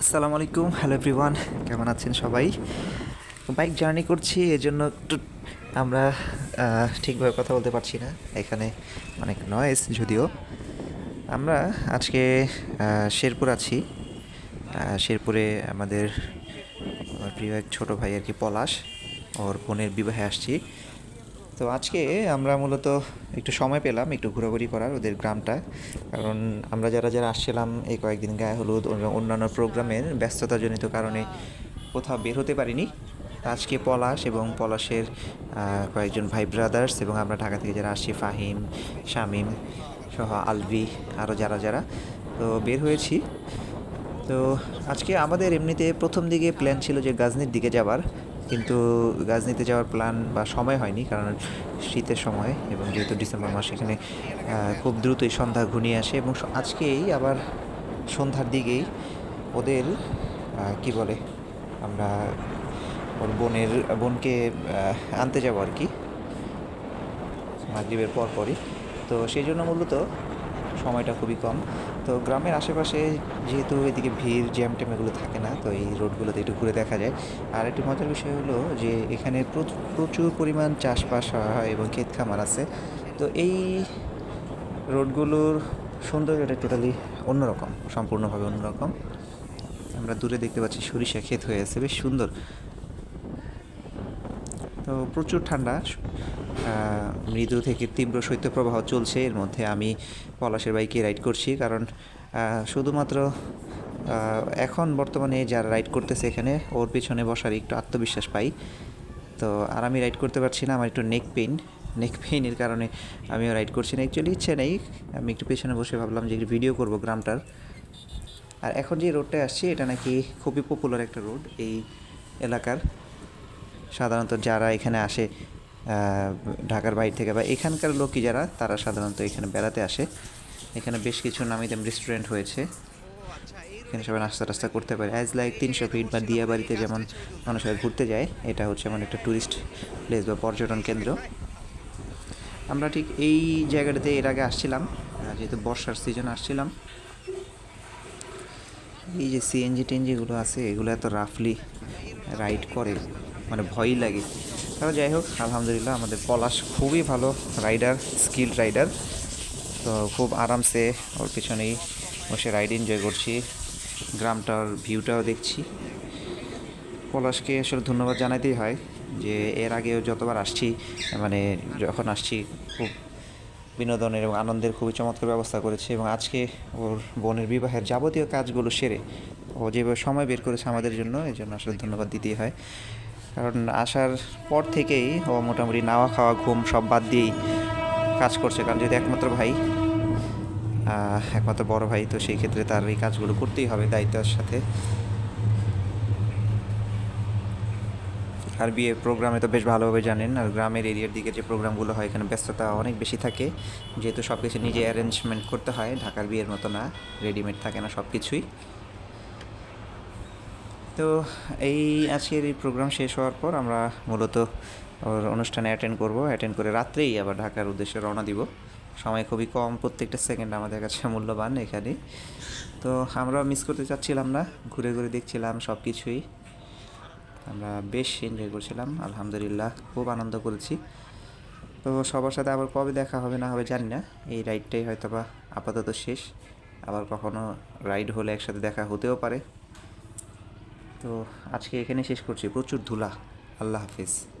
আসসালামু আলাইকুম, hello everyone, কেমন আছেন সবাই? বাইক জার্নি করছি, এজন্য একটু আমরা ঠিকভাবে কথা বলতে পারছি না, এখানে অনেক নয়েজ যদিও। আমরা আজকে শেরপুর আছি শেরপুরে আমাদের, আমার প্রিয় এক ছোটো ভাই আর কি পলাশ, ওর বোনের বিবাহে আসছি। তো আজকে আমরা মূলত একটু সময় পেলাম একটু ঘোরাঘুরি করার ওদের গ্রামটা কারণ আমরা যারা যারা আসছিলাম এই কয়েকদিন গায়ে হলুদ অন্যান্য প্রোগ্রামের ব্যস্ততাজনিত কারণে কোথাও বের হতে পারিনি। আজকে পলাশ এবং পলাশের কয়েকজন ভাই ব্রাদার্স এবং আমরা ঢাকা থেকে যারা আসছি, ফাহিম, শামিম সহ আলভি আরও যারা যারা, তো বের হয়েছি। তো আজকে আমাদের এমনিতে প্রথম দিকে প্ল্যান ছিল যে গাজনির দিকে যাবার। কিন্তু গাজনিতে যাওয়ার প্ল্যান বা সময় হয়নি, কারণ শীতের সময় এবং যেহেতু ডিসেম্বর মাস এখানে খুব দ্রুতই সন্ধ্যা ঘনিয়ে আসে এবং আজকেই আবার সন্ধ্যার দিকেই ওদের কি বলে, আমরা ওর বোনের, বোনকে আনতে যাব আর কি। মাগরীবের পর পরই তো সেই জন্য মূলত সময়টা খুবই কম। তো গ্রামের আশেপাশে যেহেতু এদিকে ভিড়, জ্যাম ট্যাম এগুলো থাকে না, তো এই রোডগুলোতে একটু ঘুরে দেখা যায়। আর একটি মজার বিষয় হলো যে এখানে প্রচুর পরিমাণ চাষবাস হয় এবং ক্ষেত খামার আছে। তো এই রোডগুলোর সৌন্দর্যটা টোটালি অন্যরকম, সম্পূর্ণভাবে অন্যরকম। আমরা দূরে দেখতে পাচ্ছি সরিষা ক্ষেত হয়ে আছে, বেশ সুন্দর। প্রচুর ঠান্ডা। মৃদু থেকে তীব্র শৈত্যপ্রবাহ চলছে। এর মধ্যে আমি পলাশের বাইকে রাইড করছি কারণ শুধুমাত্র এখন বর্তমানে যারা রাইড করতেছে এখানে, ওর পিছনে বসার একটু আত্মবিশ্বাস পাই। তো আর আমি রাইড করতে পারছি না, আমার একটু নেক পেইন। নেক পেইনের কারণে আমিও রাইড করছি না। অ্যাকচুয়ালি ইচ্ছে নেই। আমি একটু পেছনে বসে ভাবলাম যে একটু ভিডিও করব গ্রামটার। আর এখন যে রোডটায় আসছি, এটা নাকি খুবই পপুলার একটা রোড এই এলাকার। সাধারণত যারা এখানে আসে ঢাকার বাইরে থেকে বা এখানকার লোকই যারা, তারা সাধারণত এখানে বেড়াতে আসে। এখানে বেশ কিছু নামি দামি রেস্টুরেন্ট হয়েছে। এখানে সবাই নাস্তা টাস্তা করতে পারে। অ্যাজ লাইক তিনশো ফিট বা দিয়াবাড়িতে যেমন মানুষ ঘুরতে যায়, এটা হচ্ছে এমন একটা ট্যুরিস্ট প্লেস বা পর্যটন কেন্দ্র। আমরা ঠিক এই জায়গাটাতে এর আগে আসছিলাম যেহেতু বর্ষার সিজন আসছিলাম। এই যে সিএনজি টেনজিগুলো আছে, এগুলো এত রাফলি রাইড করে। মানে ভয়ই লাগে। তাও যাই হোক, আলহামদুলিল্লাহ আমাদের পলাশ খুবই ভালো রাইডার স্কিল রাইডার তো খুব আরামসে ওর পিছনেই বসে রাইড এনজয় করছি। গ্রামটার ভিউটাও দেখছি। পলাশকে আসলে ধন্যবাদ জানাতেই হয় যে এর আগেও যতবার আসছি মানে যখন আসছি, খুব বিনোদনের এবং আনন্দের খুবই চমৎকার ব্যবস্থা করেছে এবং আজকে ওর বোনের বিবাহের যাবতীয় কাজগুলো সেরে ও যেভাবে সময় বের করেছে আমাদের জন্য এই জন্য আসলে ধন্যবাদ দিতেই হয়। কারণ আসার পর থেকেই ও মোটামুটি নাওয়া খাওয়া, ঘুম সব বাদ দিয়েই কাজ করছে। কারণ যেহেতু একমাত্র ভাই একমাত্র বড় ভাই, তো সেই ক্ষেত্রে তার এই কাজগুলো করতেই হবে দায়িত্বের সাথে। আর বিয়ে প্রোগ্রামে তো বেশ ভালোভাবে জানেন, আর গ্রামের এরিয়ার দিকে যে প্রোগ্রামগুলো হয়, এখানে ব্যস্ততা অনেক বেশি থাকে। যেহেতু সব কিছু নিজে অ্যারেঞ্জমেন্ট করতে হয়, ঢাকার বিয়ের মতো না রেডিমেড থাকে না সব কিছুই তো এই আজকের এই প্রোগ্রাম শেষ হওয়ার পর আমরা মূলত অনুষ্ঠানে অ্যাটেন্ড করব। অ্যাটেন্ড করে রাত্রেই আবার ঢাকার উদ্দেশ্যে রওনা দিব। সময় খুবই কম, প্রত্যেকটা সেকেন্ড আমাদের কাছে মূল্যবান এখানে। তো আমরা মিস করতে চাচ্ছিলাম না, ঘুরে ঘুরে দেখছিলাম সব কিছুই আমরা বেশ এনজয় করছিলাম, আলহামদুলিল্লাহ, খুব আনন্দ করেছি। তো সবার সাথে আবার কবে দেখা হবে না হবে জানি না, এই রাইডটাই হয়তো বা আপাতত শেষ। আবার কখনো রাইড হলে একসাথে দেখা হতেও পারে। তো আজকে এখানে শেষ করছি। প্রচুর ধুলা। আল্লাহ হাফিজ।